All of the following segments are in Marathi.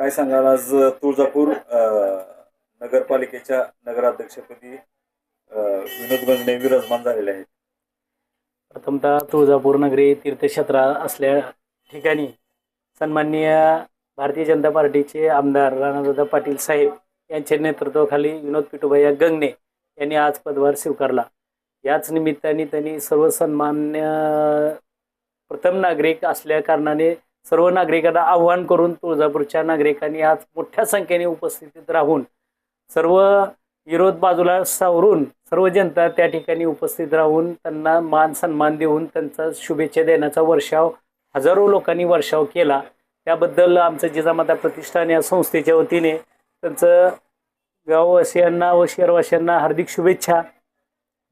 काय सांगाल आज तुळजापूर अं, नगरपालिकेच्या नगराध्यक्षपदी विनोद गंगणे विराजमान झालेले आहेत? प्रथमतः तुळजापूर नगरी तीर्थक्षेत्र असल्या ठिकाणी सन्माननीय भारतीय जनता पार्टीचे आमदार राणादादा पाटील साहेब यांच्या नेतृत्वाखाली विनोद पिटूभैया गंगणे यांनी आज पदभार स्वीकारला. याच निमित्ताने त्यांनी सर्व सन्मान्य प्रथम नागरिक असल्या कारणाने सर्व नागरिकांना आव्हान करून तुळजापूरच्या नागरिकांनी आज मोठ्या संख्येने उपस्थितीत राहून सर्व विरोध बाजूला सावरून सर्व जनता त्या ठिकाणी उपस्थित राहून त्यांना मान सन्मान देऊन त्यांचा शुभेच्छा देण्याचा वर्षाव हजारो लोकांनी वर्षाव केला. त्याबद्दल आमचं जिजामाता प्रतिष्ठान या संस्थेच्या वतीने त्यांचं गाववासियांना व शहरवासियांना हार्दिक शुभेच्छा.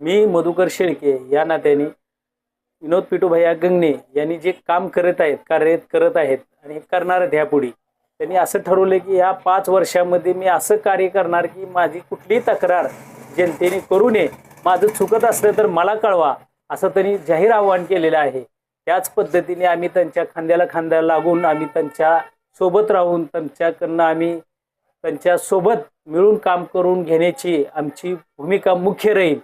मी मधुकर शेळके या नात्याने विनोद पिटूभैया गंगणे यांनी जे काम करत आहेत कार्य करत आहेत आणि हे करणार आहेत ह्यापुढे त्यांनी असं ठरवलं की या पाच वर्षामध्ये मी असं कार्य करणार की माझी कुठलीही तक्रार जनतेने करू नये माझं चुकत असलं तर मला कळवा असं त्यांनी जाहीर आवाहन केलेलं आहे. त्याच पद्धतीने आम्ही त्यांच्या खांद्याला खांद्याला लागून आम्ही त्यांच्यासोबत राहून त्यांच्याकडनं आम्ही त्यांच्यासोबत मिळून काम करून घेण्याची आमची भूमिका मुख्य राहील.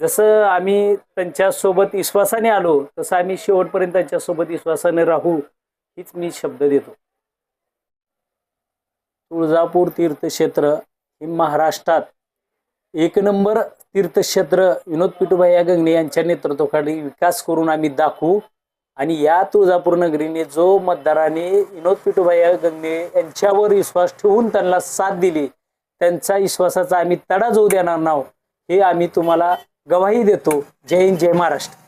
जसं आम्ही त्यांच्यासोबत विश्वासाने आलो तसं आम्ही शेवटपर्यंत त्यांच्यासोबत विश्वासाने राहू हीच मी शब्द देतो. तुळजापूर तीर्थक्षेत्र हे महाराष्ट्रात एक नंबर तीर्थक्षेत्र विनोद पिटूभाई गंगणे यांच्या नेतृत्वाखाली विकास करून आम्ही दाखवू. आणि या तुळजापूर नगरीने जो मतदाराने विनोद पिटूभाई गंगणे यांच्यावर विश्वास ठेवून त्यांना साथ दिली त्यांचा विश्वासाचा आम्ही तडा जाऊ देणार नाव हे आम्ही तुम्हाला गवाही देतो. जय हिंद जय महाराष्ट्र.